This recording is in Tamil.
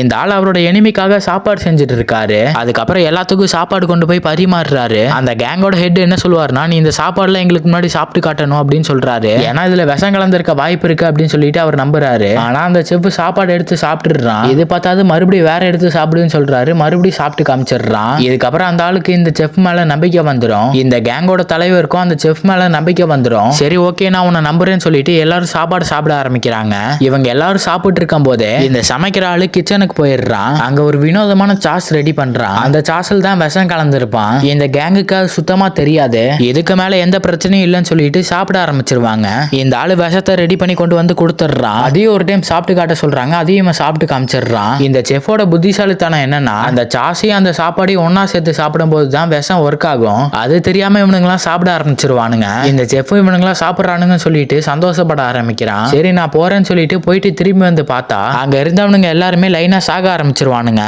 இந்த ஆள் அவரோட எனிமிக்காக சாப்பாடு செஞ்சுட்டு இருக்காரு அதுக்கப்புறம் எல்லாத்துக்கும் சாப்பாடு கொண்டு போய் பரிமாறுறாரு. அந்த கேங்கோட ஹெட் என்ன சொல்லுவாருன்னா நீ இந்த சாப்பாடுல எங்களுக்கு முன்னாடி சாப்பிட்டு காட்டணும் அப்படின்னு சொல்றாரு. ஏன்னா இதுல விஷம் கலந்திருக்க வாய்ப்பு இருக்கு அப்படின்னு சொல்லிட்டு அவர் நம்புறாரு. ஆனா அந்த செப்பு சாப்பாடு எடுத்து சாப்பிட்டுறான் இது பார்த்தாது மறுபடியும் வேற எடுத்து சாப்பிடுன்னு சொல்றாரு. மறுபடியும் சாப்பிட்டு காமிச்சிடுறான். இதுக்கப்புறம் அந்த ஆளுக்கு இந்த செஃப் மேல நம்பிக்கை வந்துடும் இந்த கேங்கோட தலைவருக்கும் அந்த செஃப் மேல நம்பிக்கை வந்துடும் சரி ஓகே நான் உன்னை நம்புறேன்னு சொல்லிட்டு எல்லாரும் சாப்பாடு சாப்பிட ஆரம்பிக்கிறாங்க. இவங்க எல்லாரும் சாப்பிட்டு இருக்கும் போதே இந்த சமைக்கிற ஆளு கிச்சனுக்கு போயிடுறான். அங்க ஒரு வினோதமான சாஸ் ரெடி பண்றான். அந்த சாஸில் தான் விஷம் கலந்துருப்பான். இந்த கேங்குக்கு அது சுத்தமா தெரியாது. இதுக்கு மேல எந்த பிரச்சனையும் இல்லைன்னு சொல்லிட்டு சாப்பிட ஆரம்பிச்சிருவாங்க. இந்த ஆளு விஷத்தை ரெடி பண்ணி கொண்டு வந்து கொடுத்துட்றான். அதையும் ஒரு டைம் சாப்பிட்டு காட்ட சொல்றாங்க. அதையும் இவன் சாப்பிட்டு காமிச்சிடுறான். இந்த செஃபோட புத்திசாலித்தனம் என்னன்னா அந்த சாஸையும் அந்த சாப்பாடையும் ஒன்னா சேர்த்து சாப்பிடும்போது தான் விஷம் ஒர்க் ஆகும். அது தெரியாம இவனுங்களாம் சாப்பிட ஆரம்பிச்சிருவானுங்க. இந்த செஃப் இவனுங்களாம் சாப்பிட்றானுங்கன்னு சொல்லிட்டு சந்தோஷப்பட ஆரம்பிக்கிறான். சரி நான் போறேன்னு சொல்லிட்டு போயிட்டு திரும்பி வந்து பார்த்தா அங்க இருந்தவனுங்க எல்லாருமே லைன் சாக ஆரம்பிச்சிருவானுங்க?